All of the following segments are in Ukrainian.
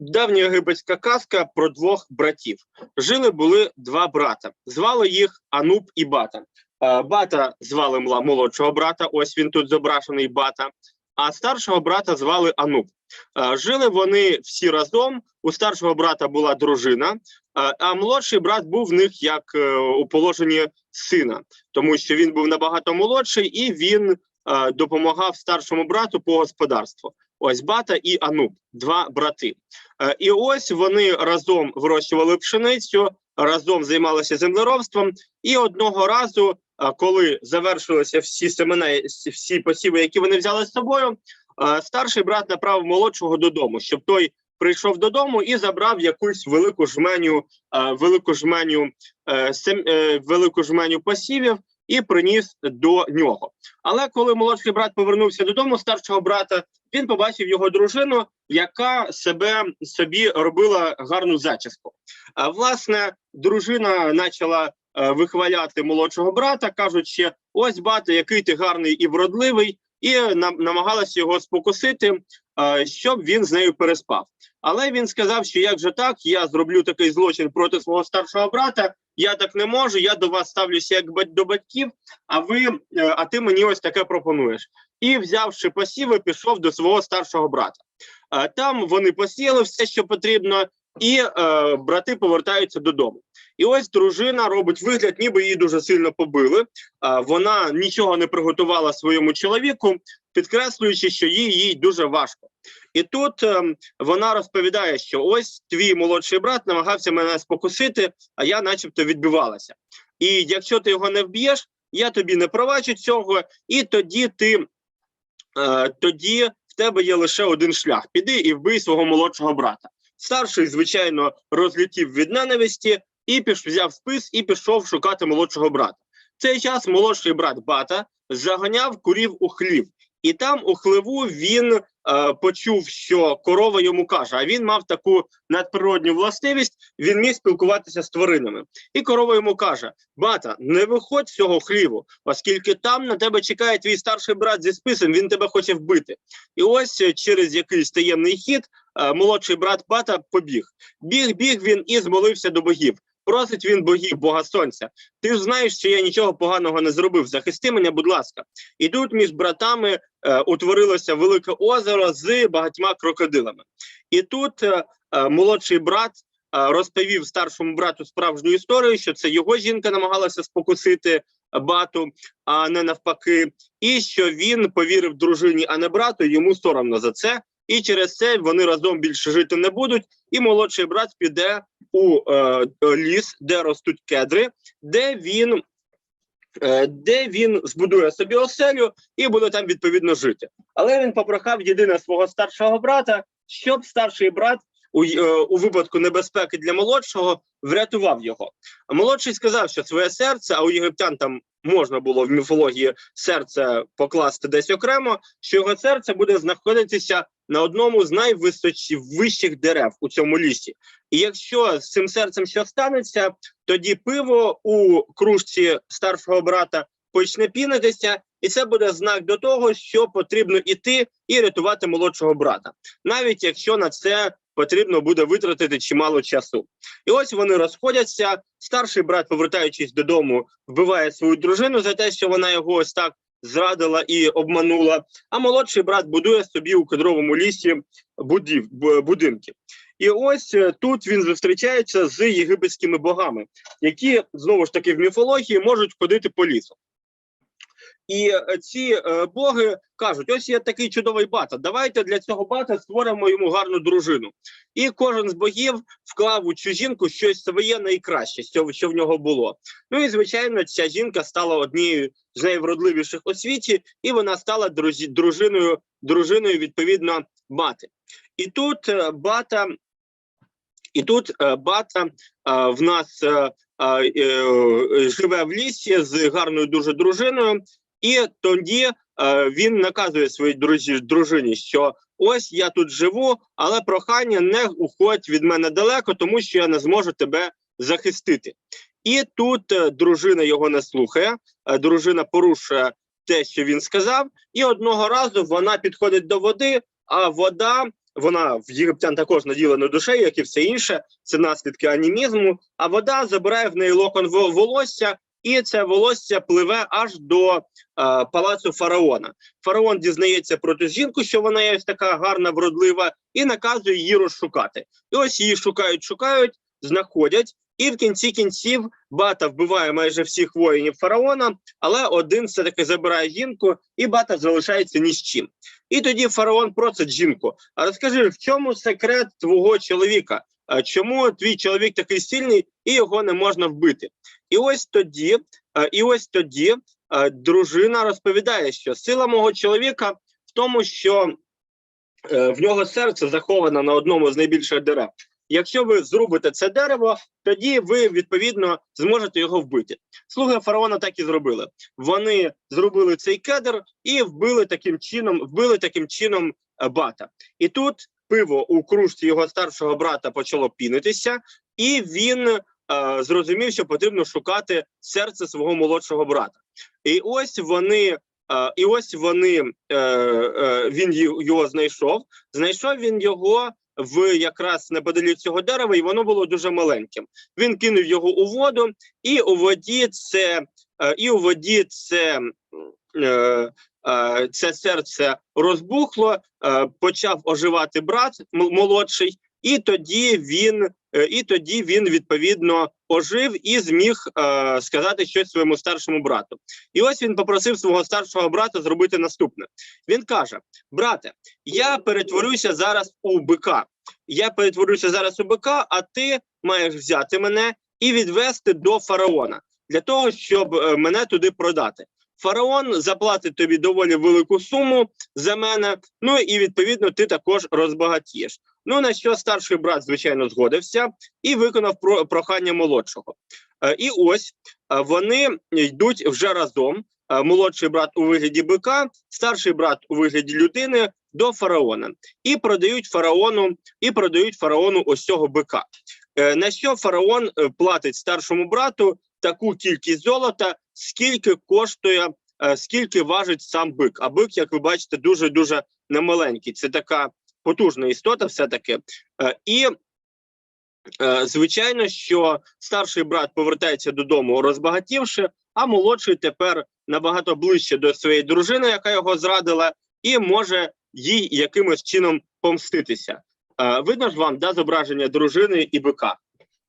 давня єгипетська казка про двох братів. Жили були два брата. Звали їх Ануб і Бата. Е, Бата звали мла- молодшого брата. Ось він тут зображений Бата. А старшого брата звали Ануб. Е, Жили вони всі разом. У старшого брата була дружина, е, а молодший брат був в них як у положенні сина, тому що він був набагато молодший і він допомагав старшому брату по господарству. Ось Бата і Ануб, два брати. Е, І ось вони разом вирощували пшеницю, разом займалися землеробством. І одного разу, е, коли завершилися всі семена, всі посіви, які вони взяли з собою, е, старший брат направив молодшого додому, щоб той прийшов додому і забрав якусь велику жменю, велику жменю, велику жменю посівів і приніс до нього. Але коли молодший брат повернувся додому, старшого брата, він побачив його дружину, яка себе собі робила гарну зачіску. А власне, дружина почала е, вихваляти молодшого брата, кажучи: ось бато, який ти гарний і вродливий, і нам намагалася його спокусити, е, щоб він з нею переспав. Але він сказав, що як же так, я зроблю такий злочин проти свого старшого брата. Я так не можу. Я до вас ставлюся як до батьків. А ви, е, а ти мені ось таке пропонуєш. І взявши посіви, пішов до свого старшого брата. Е, Там вони посіяли все, що потрібно, і е, брати повертаються додому. І ось дружина робить вигляд, ніби її дуже сильно побили. А вона нічого не приготувала своєму чоловіку, підкреслюючи, що їй їй дуже важко. І тут ем, вона розповідає, що ось твій молодший брат намагався мене спокусити, а я, начебто, відбивалася. І якщо ти його не вб'єш, я тобі не проваджу цього, і тоді ти е, тоді в тебе є лише один шлях: піди і вбий свого молодшого брата. Старший, звичайно, розлітів від ненависті і піш, взяв спис і пішов шукати молодшого брата. В цей час молодший брат Бата заганяв курів у хлів, і там у хливу він почув, що корова йому каже. А він мав таку надприродню властивість, він міг спілкуватися з тваринами. І корова йому каже: Бата, не виходь з цього хліву, оскільки там на тебе чекає твій старший брат зі списом, він тебе хоче вбити. І ось е, через якийсь таємний хід е, молодший брат Бата побіг. Біг, біг він і змолився до богів. Просить він богів, Бога Сонця. Ти ж знаєш, що я нічого поганого не зробив. Захисти мене, будь ласка. І тут між братами е, утворилося велике озеро з багатьма крокодилами. І тут е, е, молодший брат е, розповів старшому брату справжню історію, що це його жінка намагалася спокусити бату, а не навпаки, і що він повірив дружині, а не брату. Йому соромно за це. І через це вони разом більше жити не будуть. І молодший брат піде у е, ліс, де ростуть кедри, де він, е, де він збудує собі оселю і буде там відповідно жити. Але він попрохав єдине свого старшого брата, щоб старший брат у, е, у випадку небезпеки для молодшого врятував його. А молодший сказав, що своє серце, а у єгиптян там можна було в міфології серце покласти десь окремо, що його серце буде знаходитися на одному з найвищих дерев у цьому лісі. І якщо з цим серцем що станеться, тоді пиво у кружці старшого брата почне пінитися, і це буде знак до того, що потрібно іти і рятувати молодшого брата, навіть якщо на це потрібно буде витратити чимало часу. І ось вони розходяться. Старший брат, повертаючись додому, вбиває свою дружину за те, що вона його ось так зрадила і обманула. А молодший брат будує собі у кедровому лісі будів, будинки. І ось е, тут він зустрічається з єгипетськими богами, які знову ж таки в міфології можуть ходити по лісу. І е, ці е, боги кажуть: ось є такий чудовий бата. Давайте для цього бата створимо йому гарну дружину. І кожен з богів вклав у цю жінку щось своє найкраще, що, в нього було. Ну і звичайно, ця жінка стала однією з найвродливіших у світі, і вона стала дружиною, дружиною відповідно бати. І тут е, бата, і тут бата в нас живе в лісі з гарною дуже дружиною, і тоді е, він наказує своїй друзі, дружині, що ось я тут живу, але прохання не уходь від мене далеко, тому що я не зможу тебе захистити. І тут е, дружина його не слухає, е, дружина порушує те, що він сказав, і одного разу вона підходить до води, а вода вона в єгиптян також наділена душею, як і все інше. Це наслідки анімізму. А вода забирає в неї локон волосся, і це волосся пливе аж до е, палацу фараона. Фараон дізнається про ту жінку, що вона є така гарна, вродлива, і наказує її розшукати. І ось її шукають, шукають, знаходять. І в кінці кінців бата вбиває майже всіх воїнів фараона, але один все таки забирає жінку, і бата залишається ні з чим. І тоді фараон просить жінку: а розкажи, в чому секрет твого чоловіка? Чому твій чоловік такий сильний і його не можна вбити? І ось тоді, е, і ось тоді е, дружина розповідає, що сила мого чоловіка в тому, що е, в нього серце заховане на одному з найбільших дерев. Якщо ви зрубите це дерево, тоді ви відповідно зможете його вбити. Слуги фараона так і зробили. Вони зробили цей кедр і вбили таким чином, вбили таким чином бата. І тут пиво у кружці його старшого брата почало пінитися, і він е, зрозумів, що потрібно шукати серце свого молодшого брата. І ось вони. е, і ось вони е, він його знайшов. Знайшов він його в якраз неподалік цього дерева, і воно було дуже маленьким. Він кинув його у воду, і у воді це і у воді це, це серце розбухло, почав оживати брат молодший, і тоді він. Е, І тоді він відповідно ожив і зміг е, сказати щось своєму старшому брату. І ось він попросив свого старшого брата зробити наступне. Він каже: Брате, я перетворюся зараз у бика. Я перетворюся зараз у бика, а ти маєш взяти мене і відвести до фараона для того, щоб е, мене туди продати. Фараон заплатить тобі доволі велику суму за мене. Ну і відповідно ти також розбагатієш. Ну на що старший брат, звичайно, згодився і виконав про прохання молодшого. Е, І ось е, вони йдуть вже разом. Е, Молодший брат у вигляді бика, старший брат у вигляді людини до фараона і продають фараону, і продають фараону ось цього бика. На що фараон платить старшому брату таку кількість золота, скільки коштує, е, скільки важить сам бик. А бик, як ви бачите, дуже дуже немаленький. Це така потужна істота, все таки. І е, звичайно, що старший брат повертається додому розбагатівши, а молодший тепер набагато ближче до своєї дружини, яка його зрадила, і може їй якимось чином помститися. Е, Видно ж вам да, зображення дружини і бика.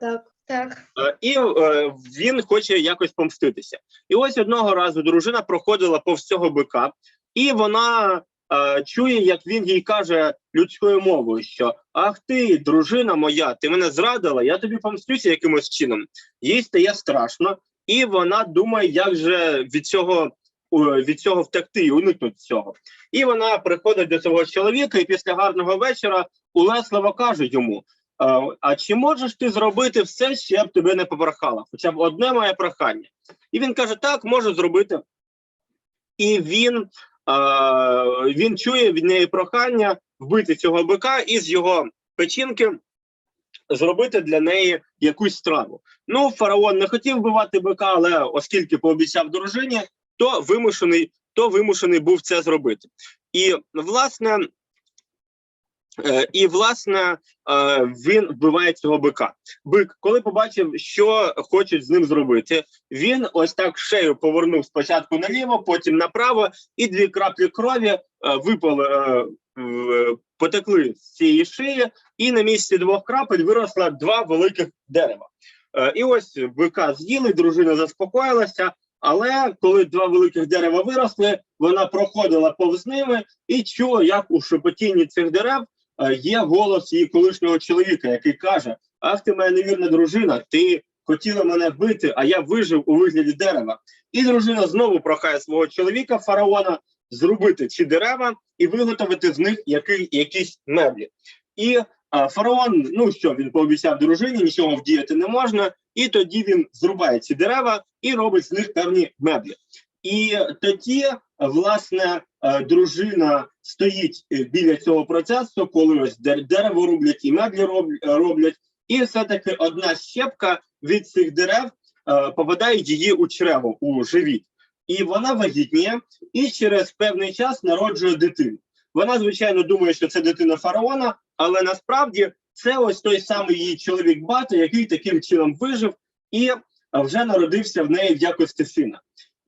Так. Так. Е, і е, він хоче якось помститися. І ось одного разу дружина проходила повз цього бика, і вона е, чує, як він їй каже людською мовою, що ах ти, дружина моя, ти мене зрадила, я тобі помстюся якимось чином. Їй стає страшно, і вона думає, як же від цього. Від цього втекти і уникнути цього, і вона приходить до свого чоловіка, і після гарного вечора улесливо каже йому: а, а чи можеш ти зробити все, що я б тебе не попрохала? Хоча б одне моє прохання. І він каже: Так, можу зробити. І він, а, він чує від неї прохання вбити цього бика і з його печінки зробити для неї якусь страву. Ну, фараон не хотів вбивати бика, але оскільки пообіцяв дружині, то вимушений, то вимушений був це зробити. І власне. Е, І власне е, він вбиває цього бика. Бик, коли побачив, що хочуть з ним зробити, він ось так шею повернув спочатку наліво, потім направо, і дві краплі крові е, випали, потекли з цієї шиї, і на місці двох крапель виросло два великих дерева. І ось бика з'їли, дружина заспокоїлася. Але коли два великих дерева виросли, вона проходила повз ними і чула, як у шепотінні цих дерев є голос її колишнього чоловіка, який каже: Ах, ти моя невірна дружина, ти хотіла мене вбити, а я вижив у вигляді дерева. І дружина знову прохає свого чоловіка, фараона, зрубити ці дерева і виготовити з них які, якісь меблі. І а, фараон, ну що він пообіцяв дружині, нічого вдіяти не можна, і тоді він зрубає ці дерева і робить з них певні меблі. І тоді, власне, е, дружина стоїть е, біля цього процесу, коли ось дерево роблять і меблі роб- роблять, і все-таки одна щепка від цих дерев е, попадає її у чрево, у живіт. І вона вагітніє, і через певний час народжує дитину. Вона, звичайно, думає, що це дитина фараона, але насправді це ось той самий її чоловік Бата, який таким чином вижив і е, вже народився в неї в якості сина.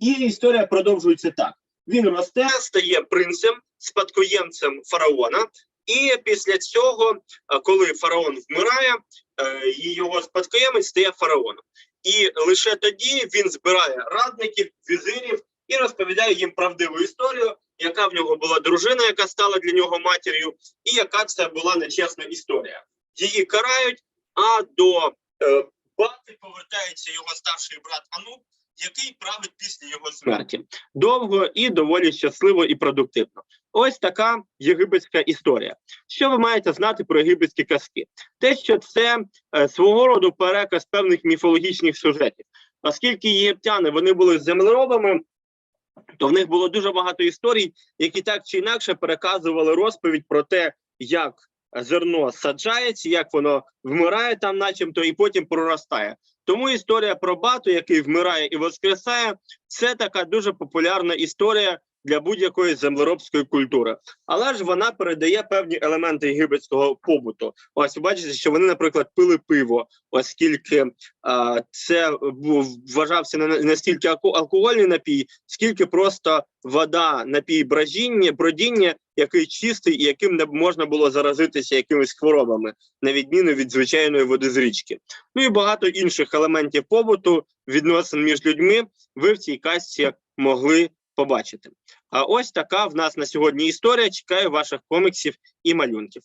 І історія продовжується так: він росте, стає принцем, спадкоємцем фараона. І після цього, е, коли фараон вмирає, е, його спадкоємець стає фараоном. І лише тоді він збирає радників, візирів і розповідає їм правдиву історію, яка в нього була дружина, яка стала для нього матір'ю, і яка це була нечесна історія. Її карають, а до е, бати повертається його старший брат Ануб, який править після його смерті. Довго і доволі щасливо і продуктивно. Ось така єгипетська історія. Що ви маєте знати про єгипетські казки? Те, що це е, свого роду переказ певних міфологічних сюжетів. Оскільки єгиптяни вони були землеробами, то в них було дуже багато історій, які так чи інакше переказували розповідь про те, як зерно саджається, як воно вмирає там, начебто, і потім проростає. Тому історія про бату, який вмирає і воскресає, це така дуже популярна історія для будь-якої землеробської культури. Але ж вона передає певні елементи єгипетського побуту. Ось ви бачите, що вони, наприклад, пили пиво, оскільки а, це вважався не не стільки алко- алкогольний напій, скільки просто вода, напій брожіння, бродіння, який чистий і яким не можна було заразитися якимись хворобами, на відміну від звичайної води з річки. Ну і багато інших елементів побуту, відносин між людьми, ви в цій казці могли побачити. А ось така в нас на сьогодні історія. Чекаю ваших коміксів і малюнків.